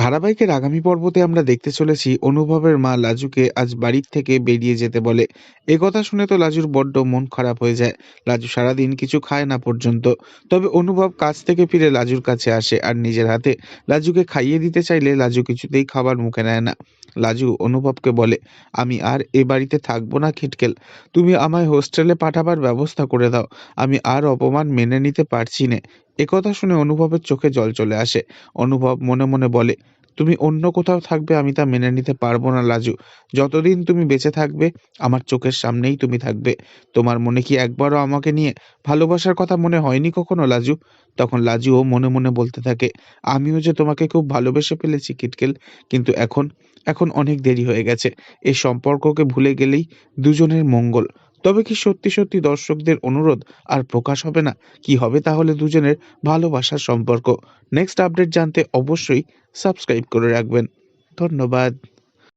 ধারাবাহিকের আগামী পর্বতে আমরা দেখতে চলেছি অনুভবের মা লাজুকে আজ বাড়ির থেকে বেরিয়ে যেতে বলে। এ কথা শুনে তো লাজুর বড্ড মন খারাপ হয়ে যায়। লাজু সারাদিন কিছু খায় না পর্যন্ত। তবে অনুভব কাজ থেকে ফিরে লাজুর কাছে আসে আর নিজের হাতে লাজুকে খাইয়ে দিতে চাইলে লাজু কিছুতেই খাবার মুখে নেয় না। লাজু অনুভবকে বলে, আমি আর এ বাড়িতে থাকব না খিটকেল। তুমি আমায় হোস্টেলে পাঠাবার ব্যবস্থা করে দাও। আমি আর অপমান মেনে নিতে পারছি না। একথা শুনে অনুভবের চোখে জল চলে আসে। অনুভব মনে মনে বলে, তুমি অন্য কোথাও থাকবে, আমি তা মেনে নিতে পারব না, লাজু। যতদিন তুমি বেঁচে থাকবে, আমার চোখের সামনেই তুমি থাকবে। তোমার মনে কি একবারও আমাকে নিয়ে ভালোবাসার কথা মনে হয়নি কখনো, লাজু? তখন লাজুও মনে মনে বলতে থাকে, আমিও যে তোমাকে খুব ভালোবেসে ফেলেছি, কিটকেল, কিন্তু এখন এখন অনেক দেরি হয়ে গেছে। এই সম্পর্ককে ভুলে গেলেই দুজনের মঙ্গল। তবে কি সত্যি সত্যি দর্শকদের অনুরোধ আর প্রকাশ হবে না? কি হবে তাহলে দুজনের ভালোবাসার সম্পর্ক? নেক্সট আপডেট জানতে অবশ্যই সাবস্ক্রাইব করে রাখবেন। ধন্যবাদ।